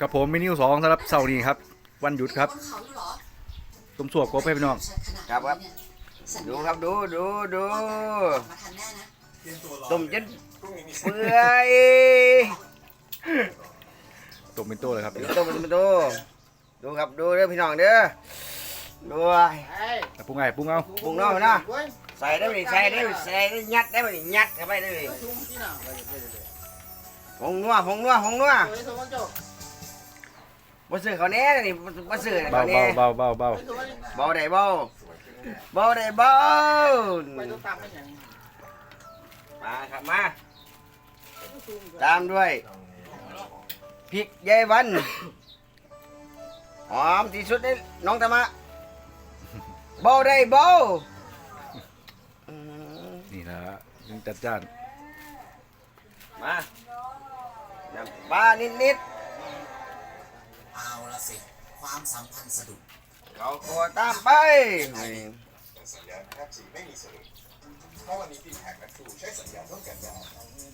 กับผมเมนิวสองสำหรับเสาร์นี้ครับ วันหยุดครับนเขาอยู่เหรอต้มสวบกบให้พี่น้องครับครับ ดูครับดูดูดูมาทันแน่นะต้มจนเปื่อยต้มเป็นตัวเลยครับต้มเป็นตัวดูครับดูเด้อพี่น้องเด้อดูแต่ปรุงไงปรุงเอาปรุงเนาะเนาะใส่ได้ไหมใส่ได้ไหมใส่ได้ยัดได้ไหมยัดเข้าไปได้ไหมผงนัวผงนัวผงนัว บ่ซื้อเขาวแน่นี่บ่ซื้อเบาเขาวแน่เบาเบาเบาเบาเบาได้เบาเบาได้เบามาครับมา ตามด้วยพริกยายวันหอมที่สุดเลยน้องตะมะเบาได้เบาอืมนี่นะยังจัดจ้านมาน้ำปลานิดนิด เอาละสิ ความสัมพันธ์สะดุดๆเราขวตามไปนี่สัญญาณ 5G ไม่มีสะดุดเพราะวันนี้ d t แท็นักครูใช้สัญญาณต้องกันดาร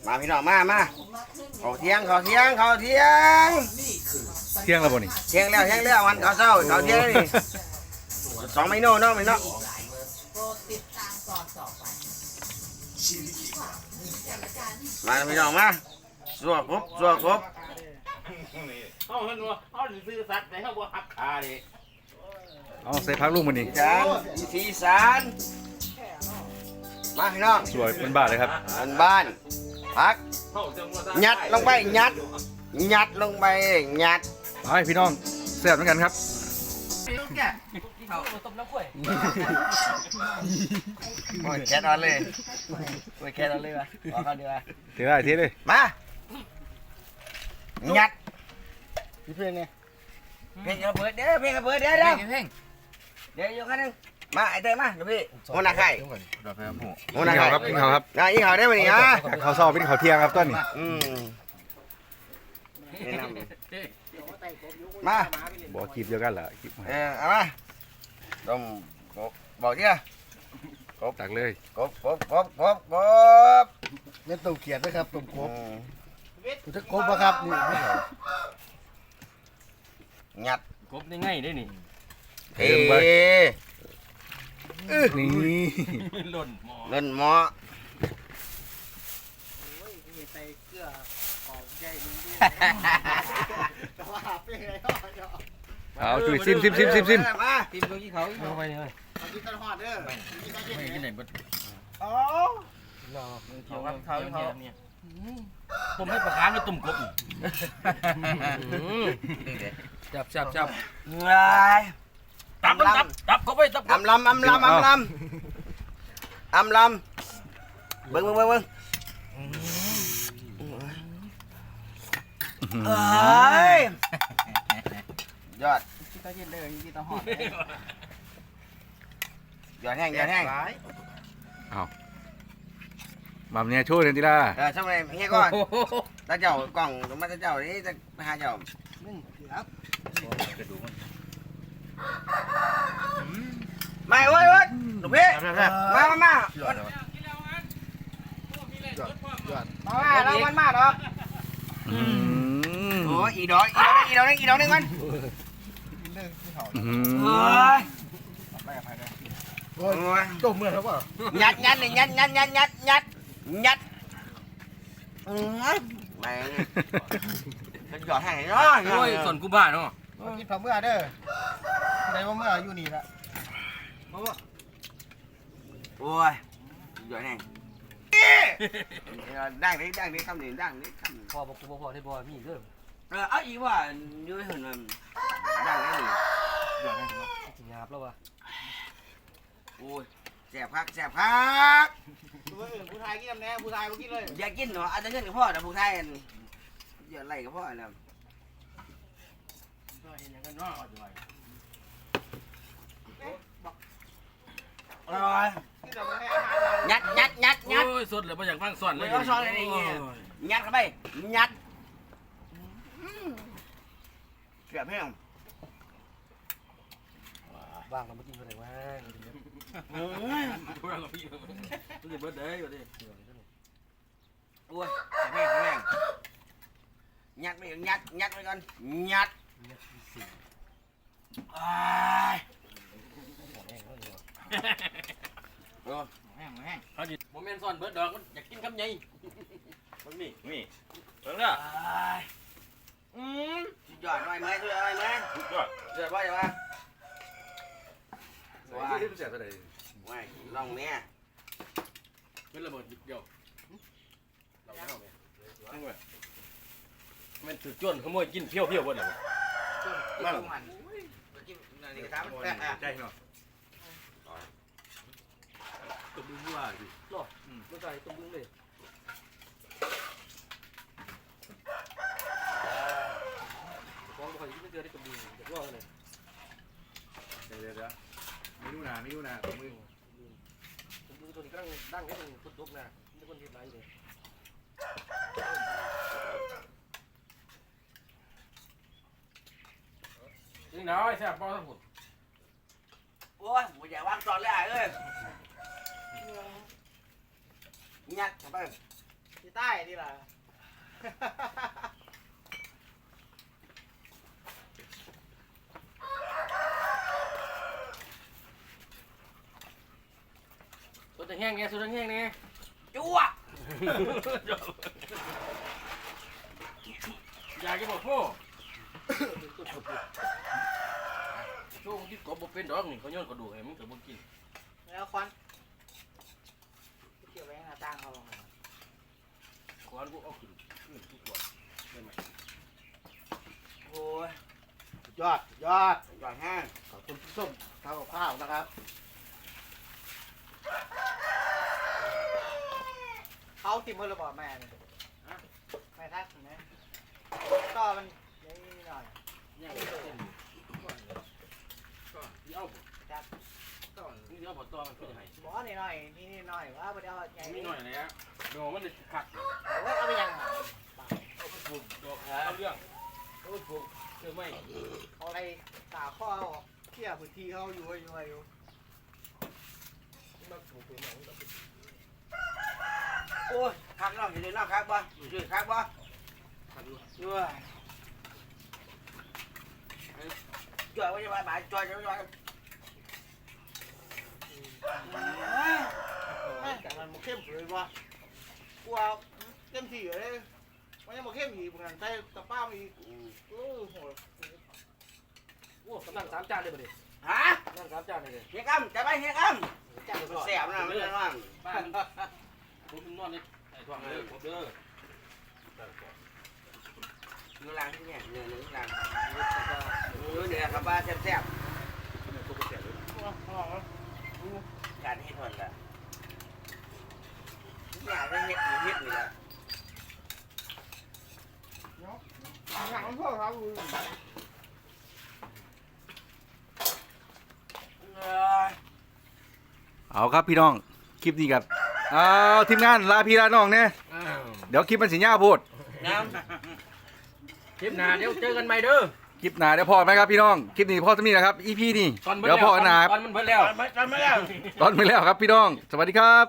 มาพี่น้องมามาผมมาขึ้นเขาเที่ยงเขาเที่ยงเขาเที่ยงนี่คือเที่ยงแล้วบ่นี่เที่ยงแล้วเที่ยงแล้ววันเขาเศร้าเขาเที่ยงนี่สองเมนูเนาะพี่น้องหลายเวอร์โปรดติดตามตอนต่อไปชีวิตดีกว่านี่แต่ละการมาพี่น้องมาสัวครบสัวครบ เอาเห็นว่าเอาสิซื้อสัตว์ไหนเขาบ่หักขาดิเอาใส่พักลูกมันนี่จานสีสานมาพี่น้องสวยเป็นบาทเลยครับอันบ้านพักเขาจะมัวยัดลงไปยัดยัดลงไปยัดไปพี่น้องแซ่บเหมือนกันครับโอ้ยแคทออนเลยโอ้ยแคทออนเลยวะขอเขาดีวะเทได้เทเลยมายัด พี่เพื่อนเนี่ยเพลงกระเบิดเดี๋ยวเพลงกระเบิดเดี๋ยวเดี๋ยวเดี๋ยวอยู่กันนึงมาไอ้เต้ยมาเดี๋ยวพี่โมนาไข่โมกินนาข้าไข่วครับกินข้าวครับนายอีเขาได้ไหมนี่ฮะข้าวเช้าเป็นข้าวเที่ยงครับต้นนี่อืมแนะนำมาบอกคลิปเดียวกันเหรอคลิปเออเอามาต้มกบบอกที่ละตักเลยกบกบกบกบกบเล่นตุ่มเขียนด้วยครับตุ่มโคอืบมตุ่มโคบปะครับนี่ ยัดกบได้ง่ายได้นี่เทนี่หล่นหมอเงินหมอใส่เกลือหอมใหญ่นึงด้วยแต่ว่าเป็นไงก็เดี๋ยวเอาจุยซิมซิมซิมซิมซิมมาทีมตัวกี้เขาเอาไปเลยเอากินกันหอดเด้อกินกันเย็นไม่กินไหนบ่อ๋อเขาครับเขาเขา ผมให้ประคานไปตุ่มกบจับจับจับเงยตับตับตับเขาไปตับอำลำอำลำอำลำอำลำเบิ้งเบิ้งเบิ้งเบิ้งเอ้ยยอดกินกันเย็นเลยกินกันหอดยอดแห้งยอดแห้งมา เนี่ยช่วยกันทีละเออทำไมเฮียก่อนตาเจ้ากล่องตรงมาตาเจ้านี่จะไปหาเจ้านึ่งครับไม่เว้ยเว้ยลูกพี่มามามายอดยอดมามาเรามันมาดอกอืมโอ้ยอีดอกอีดอกนึงอีดอกนึงอีดอกนึงมันนึ่งที่เขาอืเฮ้มยไปกับใครได้โอ้ยต้มเมื่อครับว่ายัดยัดเลยยัดยัดยัดยัดยัด ยัดอืมแม่งเป็นหยอดแห้งเนาะโอ้ยส่วนกูบ้าเนาะกินผักเมื่อเด้อได้ว่าเมื่ออยู่นี่ละโอ้ยหยอดแห้งดังดิดังดิคำนี้ดังดิคำนี้พ่อบอกกูบอกพ่อที่บ่มีเด้อเออเอาอีว่าอยู่เห็นมันดังได้ดิสิหยาบแล้ววะโอ้ย แสบพักแสบพักตัวอื่นผู้ชายกินน้ำแน่ผู้ชายบ่กินเลยอย่ากินเนาะอาจจะเงินกับพ่อแต่ผู้ไทยอย่าไล่กับพ่อแล้วเห็นอย่างกันเนาะกินน้ำแน่อาหารยัดยัดยัดยัด โอ้ยสดเลยบ่อยากฟังส่วนเลยยัดเข้าไปยัดเกือบแห้งบ้างเราไม่กินอะไรวะอืมพวกเราพี่รู้สึกเบิดเด้อยู่ดิโอ้ยแห้งแห้งยัดไปก่อนยัดยัดไปก่อนยัดอ้ายโอ้แห้งแห้งเขาดิโมเมนต์ซ่อนเบิร์ดดอกมันอยากกินคำใหญ่มันนี่นี่เบิ่งเด้ออ้ายอืมสุดยอดหน่อยไหมสุดยอดหน่อยไหมสุดยอดสุดยอดว่าอย่างไร ว้ายเสียเท่าไหร่ไม่ลองเนี่ยเป็นระเบิดเดียวเราเอาไหมเอาไหมมันถือจ้วนขโมยกินเพี้ยวเพี้ยวๆบ่น่ะมันมันกินนี่ครับใจเนาะตบมือว่าดิหรออืมไม่ใส่ตบมือเลยของบ่ค่อยกินเจอได้ตบมือจะว่าเลย เดี๋ยวเดี๋ยวเดี๋ยว ไม่รู้นะไม่รู้นะผมมือตบมือตัวนี้กำลังดังให้มันทุบๆนะนี่คนเฮ็ดหลายอยู่เลยนี่น้อยแซ่บบ่ทั้งหมดโอ้ยผมอยากวางตอนเลยอะเอ้ยยัดเข้าไปที่ใต้นี่แหละ ตัวจะ แห้งไงตัวจะแห้งไงจั่วอยากจะบอกพ่อโชว์ที่กบบ่เป็นดอกนี่เขาโยนกระดูกให้มึงก็บ่กินแล้วควันเกี่ยวไว้หน้าต่างเขาลงมาขวานกูเอาขึ้นขึ้นทุกวันได้ไหมโอ้ยยอดยอดยอดแห้งขอบคุณพี่ส้มทำกับข้าวนะครับ เขาติมเมอร์ระบอดแม่เนี่ยแม่ทักเห็นไหมก็มันนี่หน่อยเนี่ยเส้นนี่เอาบ่จัดนี่เอาบ่ตอมันคือจะให้บอกนี่หน่อยนี่นี่หน่อยว่าไปเอาใหญ่มีนี่หน่อยนะโดมันจะขัดโอ้ยเอาไปยังไงเอาไปปลูกดอกเอาเรื่องเอาไปปลูกเจอไหมเขาอะไรตาข้อเที่ยพื้นที่เขาอยู่อยู่อยู่มาปลูกเป็นหนังแบบ โอ้ยคักน้องอยู่ในน้องคักบ่ชื่อคักบ่ขัดดูจั่วจั่วไว้จะมาบ่ายจั่วจะมาแต่มันมันเข้มเลยวะกลัวเต็มที่เลยมันยังมาเข้มอีกเหมือนกันใส่ตะป้ามอีกโอ้โหโอ้กำลังสามจานเลยบ่ดิฮะกำลังสามจานเลยเฮียกำจะไปเฮียกำจังเลยแสบนะมันจะว่างบ้าน ผมนอนในไอ้ท้องเลยผมเด้อเนื้อล้างที่เนี่ยเนื้อเนื้อล้างเนื้อเนื้อครับว่าแซ่บแซ่บการให้ทนละอยากได้เห็ดหรือเห็ดนี่ละหนังพวกเขาเอาครับพี่น้อง คลิปนี้กับ อาทีมงานลาพี่ลาน้องเนี่ยเดี๋ยวคลิปมันสิยาวโพดน้คลิปหน้าเดี๋ยวเจอกันใหม่เด้อคลิปหน้าเดี๋ยวพอไหมครับพี่น้องคลิปนี้พอจะมีนะครับ EP นี่ตอนเบิดเดี๋ยวแล้วพอกันนะครับตอนมันเบิดแล้วำไม่ทำไม่ได้ตอนไปแล้วครับพี่น้อง สวัสดีครับ